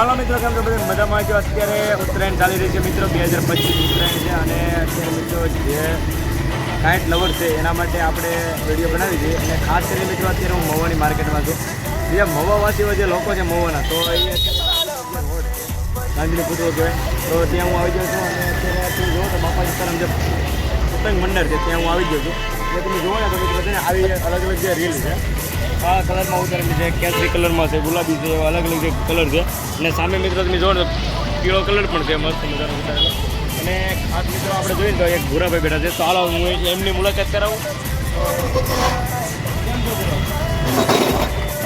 હાલો મિત્રો, કેમ કે બધા? મજામાં? જો અત્યારે ઉત્તરાયણ ચાલી રહી છે મિત્રો, બે હજાર પચીસ ઉત્તરાયણ છે અને અત્યારે મિત્રો જે કાંઈટ લવર છે, એના માટે આપણે વીડિયો બનાવી છે. અને ખાસ કરીને મિત્રો, અત્યારે હું મવાની માર્કેટમાં છું. બીજા મવાવાસીઓ જે લોકો છે મવાના તો એ ગાંધીને પૂછવું જોઈએ તો ત્યાં હું આવી ગયો છું અને અત્યારે તમે જુઓ તો બાપા સીતારામ જે પતંગ મંડળ છે, ત્યાં હું આવી ગયો છું. જે તમે જોવો ને તો મિત્રો, છે આવી અલગ અલગ જે રીલ છે આ કલરમાં ઉતારેલી છે, કેસરી કલરમાં છે, ગુલાબી છે, એવા અલગ અલગ કલર છે. અને સામે મિત્રો તમે જોવો પીળો કલર પણ છે, મસ્ત મજાનો ઉતારેલો. અને ખાસ મિત્રો આપણે જોઈએ તો એક ભૂરાભાઈ બેઠા છે. તો હાલો, હું એમની મુલાકાત કરાવું.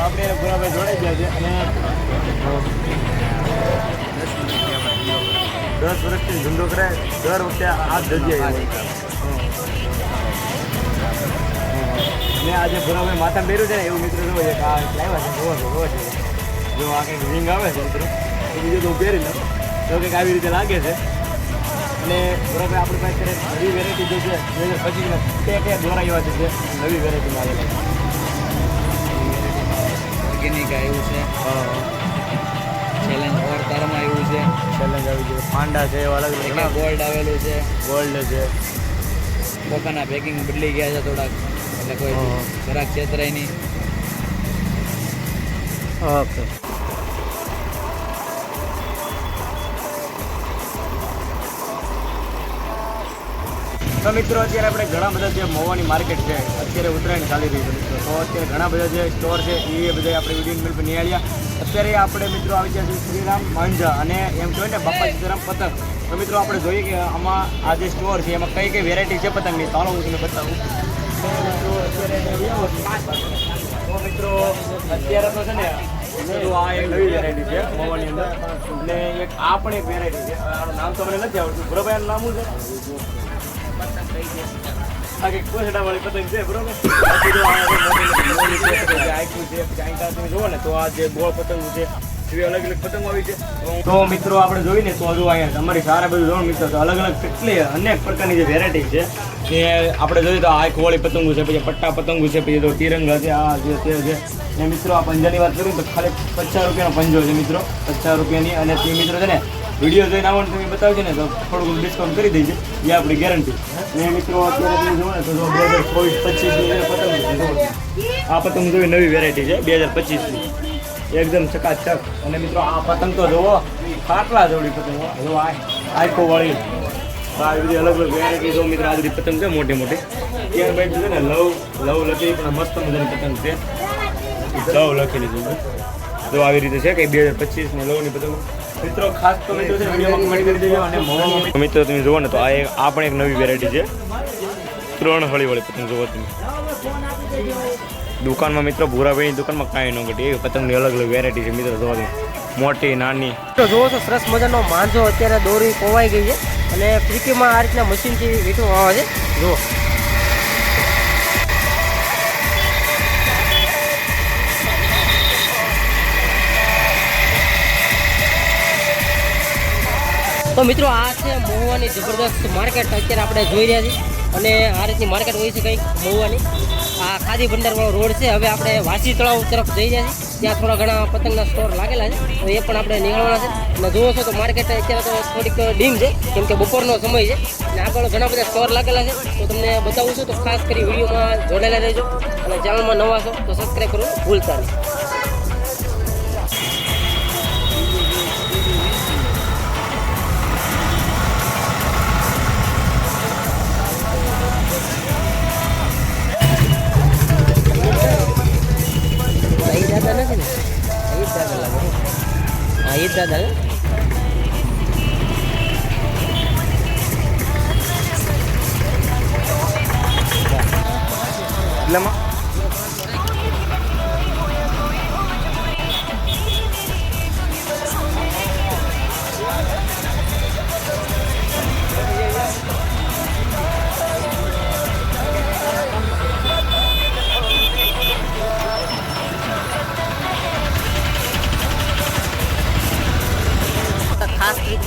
આપણે ભૂરાભાઈ જોડાઈ ગયા છે. અને દસ વર્ષથી ધંધો કરે દર વખતે આ જગ્યાએ ને આજે ભૂરાભાઈ માથા પહેર્યું છે ને એવું મિત્રો જોવો છે આ લાવ્યા છે જોવો છે જોવો છે. જો આ કંઈક રિંગ આવે છે મિત્રો એ બીજું તો પહેરી લઉં. તો કંઈક આવી રીતે લાગે છે. અને બરાબર આપણી પાસે નવી વેરાયટી જે છે બે હજાર પચીસમાં કયા કયા દ્વારા એવા છે નવી વેરાયટીમાં આવેલા ઓર્ગેનિક આવ્યું છે. ચેલેન્જ ઓર તારમાં આવ્યું છે. ચેલેન્જ આવ્યું છે પાંડા છે એવા અલગ અલગ ગોલ્ડ આવેલું છે. ગોલ્ડ છે. પોતાના પેકિંગ બદલી ગયા છે થોડાક. એટલે કોઈ હા. છેતરાય નહીં. ઓકે. તો મિત્રો અત્યારે આપણે ઘણા બધા જે મોવાની માર્કેટ છે અત્યારે ઉત્તરાયણ ચાલી રહી છે મિત્રો. તો અત્યારે ઘણા બધા જે સ્ટોર છે એ બધા આપણે વીડિયો મિલ પર નિહાળ્યા. અત્યારે આપણે મિત્રો આવી ગયા છે શ્રીરામ માંજા અને એમ કહેવાય ને બાપા સીતારામ પતંગ. તો મિત્રો આપણે જોઈએ કે આમાં આ જે સ્ટોર છે એમાં કઈ કઈ વેરાયટી છે પતંગની? ચાલો હું તમને બતાવું. મિત્રો અત્યારે. તો છે ને વેરાયટી છે મવાની એક આ એક વેરાયટી છે આનું નામ તો મને નથી આવડતું બરોબર એનું નામ છે આ કંઈક કોસડાવાળી પતંગ છે બરોબર આ તમે જુઓ ને તો આ જે ગોળ પતંગ છે અલગ અલગ પતંગો આવી છે. તો મિત્રો આપણે જોઈને તો હજુ અહીંયા અમારી સારા બધું જોવાનું મિત્રો, તો અલગ અલગ કેટલી અનેક પ્રકારની જે વેરાયટી છે. કે આપણે જોઈએ તો આ કોળી પતંગો છે, પછી પટ્ટા પતંગો છે, પછી તો તિરંગા છે, આ જે તે છે. ને મિત્રો આ પંજાની વાત કરું તો ખાલી પચાસ રૂપિયાનો પંજો છે મિત્રો, પચાસ રૂપિયાની અને તે મિત્રો છે ને વીડિયો જોઈને આવવાનું તમે બતાવજો ને, તો થોડુંક ડિસ્કાઉન્ટ કરી દઈશું એ આપણી ગેરંટી ને મિત્રો અત્યારે તમે જુઓ ને તો બે હજાર ચોવીસ પચીસની પતંગ આ પતંગ જોઈ નવી વેરાયટી છે, બે હજાર પચીસની. એકદમ ચકાચક. અને મિત્રો, આ પતંગ તો જુઓ, ખાટલા જોડી પતંગ જો આખો વળી આવી બધી અલગ અલગ વેરાયટી જો મિત્રો, આ બધી પતંગ છે, મોટી મોટી. ત્યારબાદ છે ને, લવ લવ લખી, પણ મસ્ત મજાની પતંગ છે. લવ લખેલી છે. જો આવી રીતે છે કે બે હજાર પચીસ ને લવની પતંગ. મિત્રો, ખાસ તો મિત્રો છે વિડીયોમાં કમેન્ટ દેજો અને મિત્રો, તમે જુઓ ને, તો આ એક આ પણ એક નવી વેરાયટી છે. ત્રણ હળીવાળી પતંગ જુઓ તમે. દુકાનમાં મિત્રો ભૂરાભાઈની દુકાનમાં કાંઈ ન ઘટી. એવી પતંગની અલગ અલગ વેરાયટી છે મિત્રો જોવા મોટી, નાની. તો જુઓ છો, સરસ મજાનો માંજો અત્યારે દોરી કોવાઈ ગઈ છે. અને ફ્રીકીમાં આ રીતના મશીનથી વીંટું આવે છે. જુઓ. તો મિત્રો આ છે મહુવાની જબરદસ્ત માર્કેટ અત્યારે આપણે જોઈ રહ્યા છીએ. અને આ રીતની માર્કેટ હોય છે કંઈક મહુવાની. આ ખાદી ભંડારવાળો રોડ છે. હવે આપણે વાસી તળાવ તરફ જઈ જાય ત્યાં થોડા ઘણા પતંગના સ્ટોર લાગેલા છે. તો એ પણ આપણે નીકળવાના છે. અને જુઓ છો તો માર્કેટ અત્યારે તો થોડીક ડીમ છે, કેમ કે બપોરનો સમય છે. અને આગળ ઘણા બધા સ્ટોર લાગેલા છે. તો તમને બતાવું છું તો ખાસ કરી વિડીયોમાં જોડાયેલા રહેજો. અને ચેનલમાં નવા છો તો સબસ્ક્રાઈબ કરવું ભૂલતા નહીં. હા એ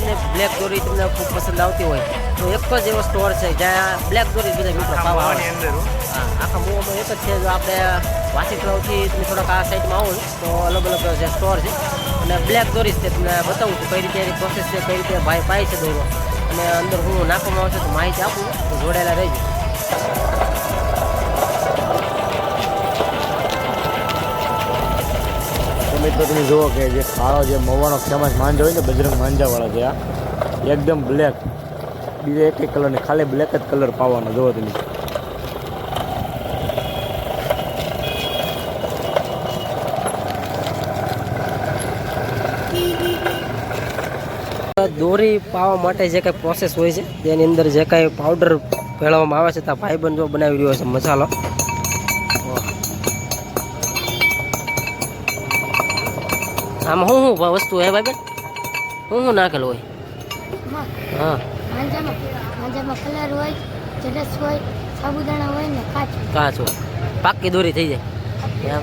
ખાસ બ્લેક દોરી તમને ખૂબ પસંદ આવતી હોય તો એક જ એવો સ્ટોર છે જ્યાં બ્લેક દોરી બધા મિત્રો ભાવ આવે. આખા મોવામાં એક જ છે જો આપણે વાસી તળાવથી તમે થોડાક આ સાઈડમાં આવો તો અલગ અલગ જે સ્ટોર છે. અને બ્લેક દોરી છે તમને બતાવું છું કઈ રીતે એની પ્રોસેસ છે કઈ રીતે ભાઈ પાય છે દોરો. અને અંદર હું નાખવામાં આવશે તો માહિતી આપું તો જોડાયેલા રહેજો. મિત્રો જુઓ કે જે કાળો જે મવાનો ફેમસ માંજો હોય ને, બજરંગ માંજાવાળા છે આ, એકદમ બ્લેક બીજો એક એક કલરની ખાલી બ્લેક જ કલર પાવાનો, જુઓ તમે. દોરી પાવા માટે જે કાંઈ પ્રોસેસ હોય છે, તેની અંદર જે કાંઈ પાવડર ભેળવવામાં આવે છે ત્યાં ભાઈબંધ જો બનાવી રહ્યો છે, મસાલો. આમાં શું શું વસ્તુ હે ભાઈબંધ શું શું નાખેલું હોય? હા. માંજામાં કલર હોય જરસ હોય સાબુદાણા હોય ને કાચ કાચ હોય. પાકી દોરી થઈ જાય.